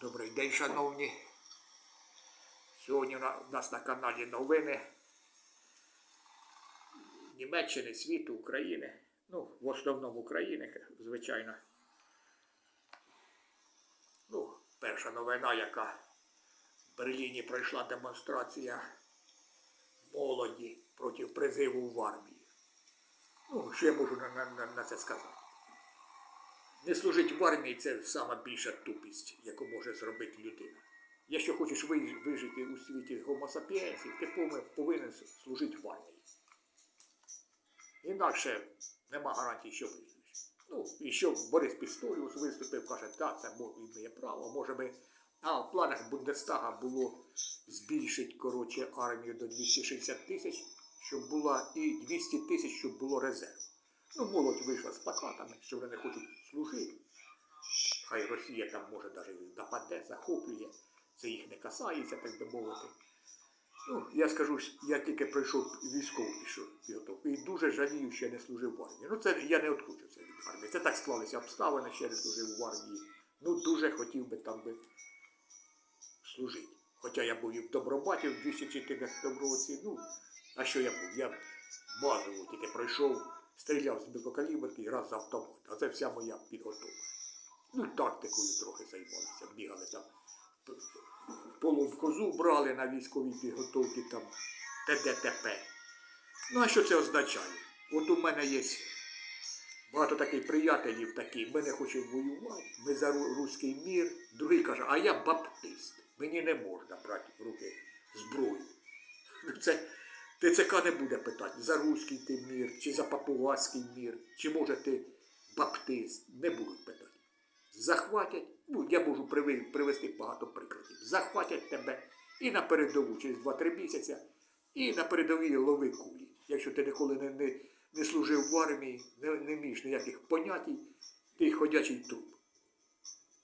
Добрий день, шановні. Сьогодні у нас на каналі новини Німеччини, світу, України. Ну, в основному України, звичайно. Ну, перша новина, яка в Берліні пройшла демонстрація молоді проти призиву в армію. Ну, я можу на, на, на це сказати? Не служить в армії це сама більша тупість, яку може зробити людина. Якщо хочеш вижити у світі гомосапіенсів, ти повинен- служити в армії. Інакше нема гарантії, що виживеш. Ну, і що Борис Пісторіус виступив, каже, так, це мо- імеє право, може би. А в планах Бундестага було збільшити коротше, армію до 260 тисяч, щоб була і 200 тисяч, щоб було резерв. Ну, молодь вийшла з плакатами, що вони не хочуть служити. Хай Росія там може навіть нападе, захоплює. Це їх не касається, так би мовити. Ну, я скажу, я тільки пройшов військову пішов і дуже жалію, що я не служив в армії. Ну, це я не відкручуся від армії. Це так склалися обставини, що я не служив в армії. Ну, дуже хотів би там би служити. Хоча я був і в Добробаті в 214 році. Ну, а що я був? Я базово тільки пройшов, стріляв з мікрокаліберки і раз з автомата. А це вся моя підготовка. Ну, тактикою трохи займалися, бігали там. Полон козу брали на військовій підготовці там ТДТП. Ну, а що це означає? От у мене є багато таких приятелів такі, ми не воювати, ми за руський мір. Другий каже, а я баптист. Мені не можна брати в руки зброю. Ну, Це ТЦК не буде питати, за руський ти мір, чи за папуаський мір, чи може ти баптист. Не будуть питати. Захватять, ну я можу привести багато прикладів. Захватять тебе і на передову через 2-3 місяці, і на передовій лови кулі. Якщо ти ніколи не, не, не служив в армії, не, не вмієш ніяких понятій, ти ходячий труп.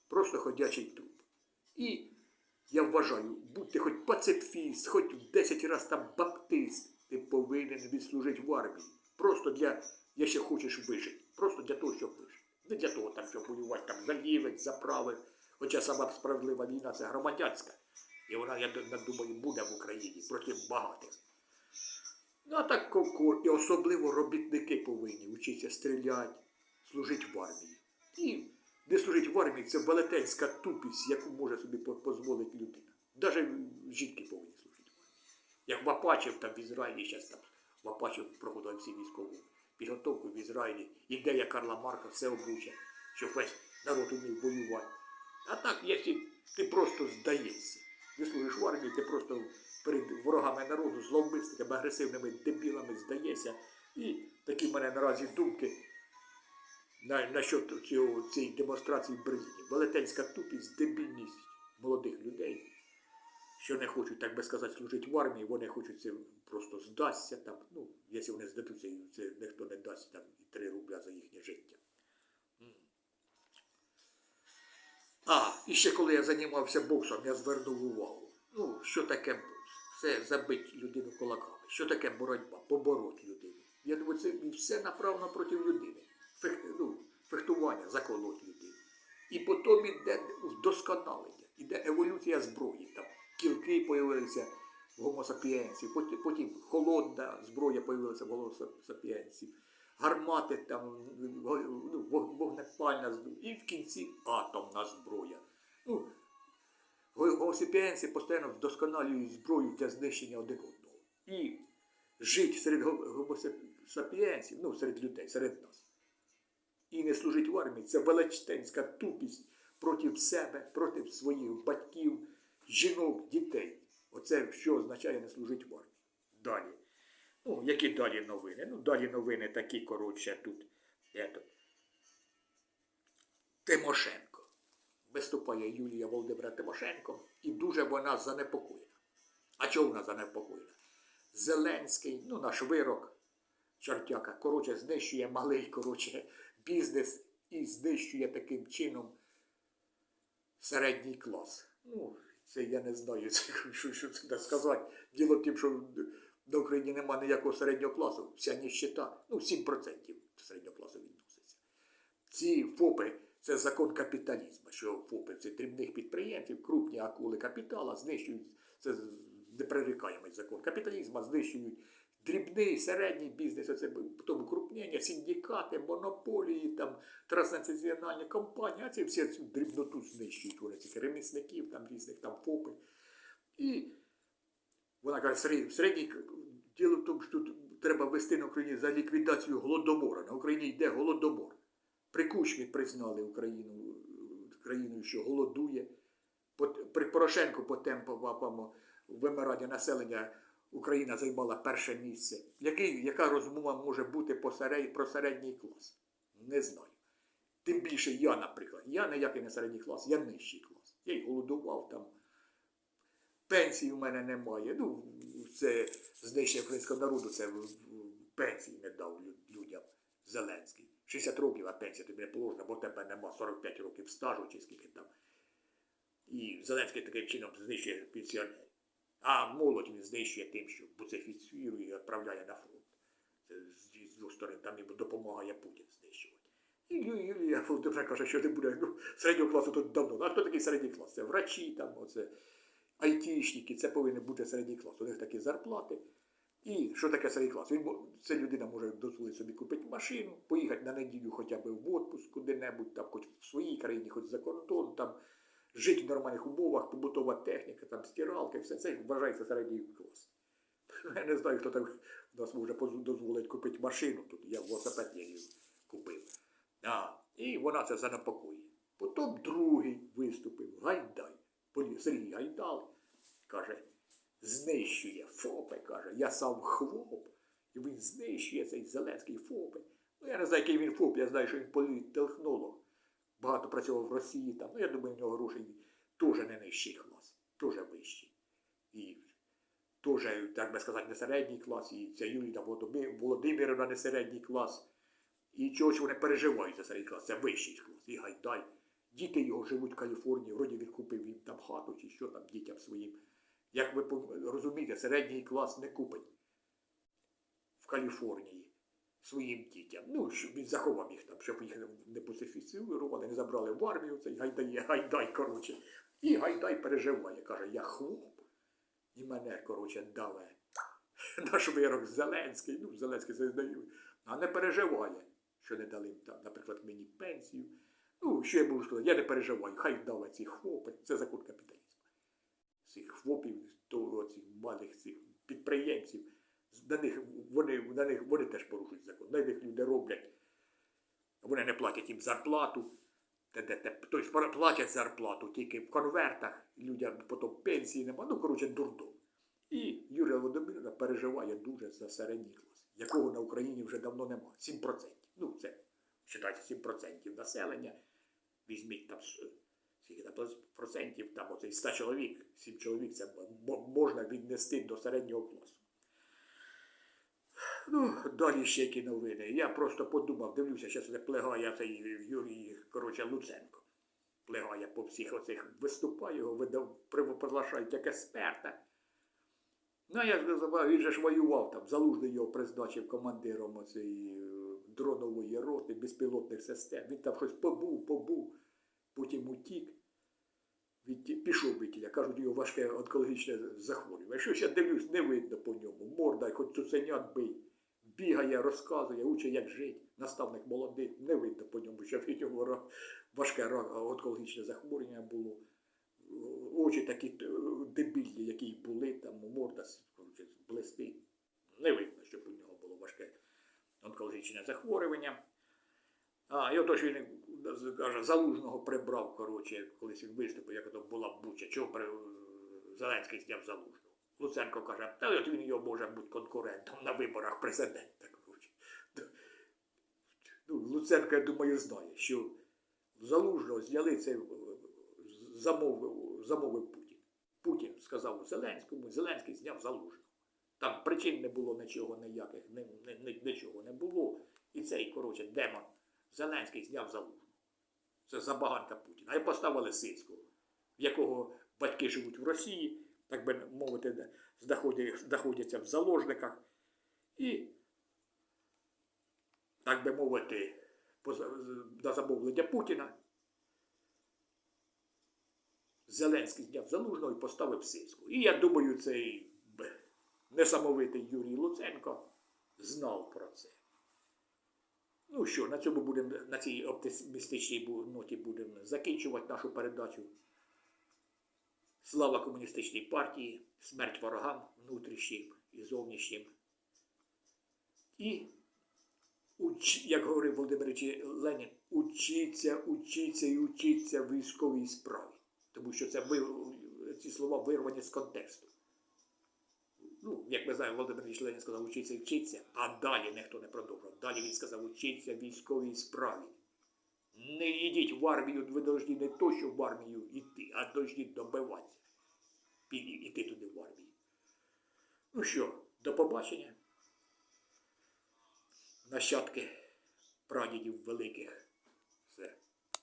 Просто ходячий труп. І я вважаю, будь ти хоч пацифіст, хоч в 10 разів там баптист, ти повинен відслужити в армії. Просто для, якщо хочеш вижити. Просто для того, щоб вижити. Не для того, там, щоб воювати там за лівих, за правих. Хоча сама справедлива війна це громадянська. І вона, я думаю, буде в Україні проти багатих. Ну, а так і особливо робітники повинні вчитися стріляти, служити в армії. І не служити в армії це велетенська тупість, яку може собі дозволити людина. Навіть жінки повинні служити. Як в Апачев там в Ізраїлі, зараз там в Апачев проходили всі військову підготовку в Ізраїлі. Ідея Карла Марка все обуча, щоб весь народ умів воювати. А так, якщо ти просто здаєшся, не служиш в армії, ти просто перед ворогами народу, зловмисниками, агресивними дебілами здаєшся. І такі в мене наразі думки на, насчет цього, цієї демонстрації в Берліні. Велетенська тупість, дебільність молодих людей, що не хочуть, так би сказати, служити в армії, вони хочуть це просто здасться там. Ну, якщо вони здадуться, це ніхто не дасть там і 3 рубля за їхнє життя. А, і ще коли я займався боксом, я звернув увагу. Ну, що таке бокс? Це забити людину кулаками. Що таке боротьба? Побороть людину. Я думаю, це все направлено проти людини. Фех, ну, фехтування, заколоть людину. І потім іде вдосконалення, іде еволюція зброї. Кілки з'явилися в гомосапіенсів, потім, холодна зброя з'явилася в гомосапіенсів, гармати там, ну, вогнепальна зброя, і в кінці атомна зброя. Ну, Гомосапіенси постійно вдосконалюють зброю для знищення один одного. І жити серед го- гомосапіенсів, ну, серед людей, серед нас. І не служити в армії це величезна тупість проти себе, проти своїх батьків, жінок, дітей. Оце що означає не служити в армії. Далі. Ну, які далі новини? Ну, далі новини такі, коротше, тут. Ето. Тимошенко. Виступає Юлія Володимира Тимошенко, і дуже вона занепокоєна. А чого вона занепокоєна? Зеленський, ну наш вирок, чортяка, коротше, знищує малий коротше, бізнес і знищує таким чином середній клас. Ну, це я не знаю, це, що, що це сказати. Діло в тім, що на Україні немає ніякого середнього класу, вся ніщета, ну 7% середнього класу відноситься. Ці ФОПи Це закон капіталізму, що ФОПи це дрібних підприємців, крупні акули капітала знищують. Це непрерікаємий закон капіталізму, знищують дрібний, середній бізнес, оце потім укрупнення, синдикати, монополії, там, транснаціональні компанії, а ці всі цю дрібноту знищують цих ремісників, там різних там ФОПи. І вона каже, середній, середній діло в тому, що тут треба вести на Україні за ліквідацію голодомора. На Україні йде голодомор. При Кучмі признали Україну країною, що голодує. При Порошенку по темпам вимирання населення Україна займала перше місце. Який, яка розмова може бути про середній клас? Не знаю. Тим більше я, наприклад. Я ніякий не середній клас, я нижчий клас. Я й голодував там. Пенсії в мене немає. Ну, це знищення українського народу, це пенсії не дав людям Зеленський. 60 років, а пенсія тобі не положена, бо тебе нема 45 років стажу чи скільки там. І Зеленський таким чином знищує пенсіонерів. А молодь він знищує тим, що буцифіцірує і відправляє на фронт. Це з, двох сторон там йому допомагає Путін знищувати. І Юлія Володимирівна каже, що не буде ну, середнього класу тут давно. А хто такий середній клас? Це врачі, там, оце, айтішники, це повинен бути середній клас. У них такі зарплати. І що таке середній клас? Він, це людина може дозволити собі купити машину, поїхати на неділю хоча б в отпуск куди-небудь, там, хоч в своїй країні, хоч за кордон, там, жити в нормальних умовах, побутова техніка, там, стиралка, все це вважається середній клас. Я не знаю, хто так у нас може дозволити купити машину. Тут я велосипед її купив. А, і вона це занепокоює. Потім другий виступив, Гайдай, Сергій Гайдал, каже, знищує ФОПи, каже, я сам хлоп, і він знищує цей Зеленський ФОПи. Ну, я не знаю, який він ФОП, я знаю, що він політтехнолог. Багато працював в Росії там. Ну, я думаю, в нього грошей теж не нижчий клас, теж вищий. І теж, так би сказати, не середній клас, і ця Юлія Володимирівна не середній клас. І чогось вони переживають за середній клас, це вищий клас. І гайдай. Діти його живуть в Каліфорнії, вроді він купив їм там хату чи що там дітям своїм. Як ви розумієте, середній клас не купить в Каліфорнії своїм дітям. Ну, щоб він заховав їх там, щоб їх не пацифіцірували, не забрали в армію, цей гайдай, гайдай, коротше. І гайдай переживає, каже, я хлоп, і мене, коротше, даве. Наш вирок Зеленський, ну, Зеленський це здаю, а не переживає, що не дали там, наприклад, мені пенсію. Ну, що я можу сказати, я не переживаю, хай давай ці хлопи, це закон капіталізму. Цих хлопів, то цих малих цих підприємців, на них, вони, на них, вони теж порушують закон. На них люди роблять, вони не платять їм зарплату, тобто платять зарплату тільки в конвертах, людям потім пенсії немає, ну, коротше, дурдом. І Юрія Володимирівна переживає дуже за середній клас, якого на Україні вже давно немає. 7%. Ну, це вважайте 7% населення. Візьміть там скільки там процентів, там оцей 100 чоловік, 7 чоловік це можна віднести до середнього класу. Ну, далі ще які новини. Я просто подумав, дивлюся, що це плегає цей Юрій, коротше, Луценко. Плегає по всіх оцих виступає, його приглашають як експерта. Ну, я сказав, він же ж воював там, залужний його призначив командиром оцеї е, дронової роти, безпілотних систем. Він там щось побув, побув, потім утік. Від, пішов від кажуть, його важке онкологічне захворювання. Щось я дивлюсь, не видно по ньому. Морда, хоч цуценят бий. Бігає, розказує, учить, як жити. Наставник молодий, не видно по ньому, що від нього важке онкологічне захворювання було. Очі такі е, дебільні, які були, там морда коротше, блистить. Не видно, щоб у нього було важке онкологічне захворювання. А, і отож він каже, залужного прибрав, коротше, колись він виступив, як ото була буча, чого при... Зеленський зняв залужного. Луценко каже, та от він його може бути конкурентом на виборах президента. Ну, Луценко, я думаю, знає, що залужного зняли це замовив, замовив Путін. Путін сказав Зеленському, Зеленський зняв залужного. Там причин не було нічого ніяких, ні, ні, ні- нічого не було. І цей, коротше, демон Зеленський зняв залужного. Це забаганка Путіна. І поставили Сицького, в якого батьки живуть в Росії, так би мовити, знаходяться в заложниках. І, так би мовити, на замовлення Путіна Зеленський зняв Залужного і поставив Сирського. І я думаю, цей несамовитий Юрій Луценко знав про це. Ну що, на цьому будемо, на цій оптимістичній ноті будемо закінчувати нашу передачу. Слава комуністичній партії, смерть ворогам внутрішнім і зовнішнім. І, як говорив Володимир Ленін, учіться, учіться і учіться військовій справі. Тому що це ці слова вирвані з контексту. Ну, як ми знаємо, Володимир Ленін сказав, учіться і вчіться, а далі ніхто не продовжував. Далі він сказав, учіться військовій справі. Не йдіть в армію, ви повинні не то, що в армію йти, а повинні добиватися. Іти туди в армію. Ну що, до побачення. Нащадки прадідів великих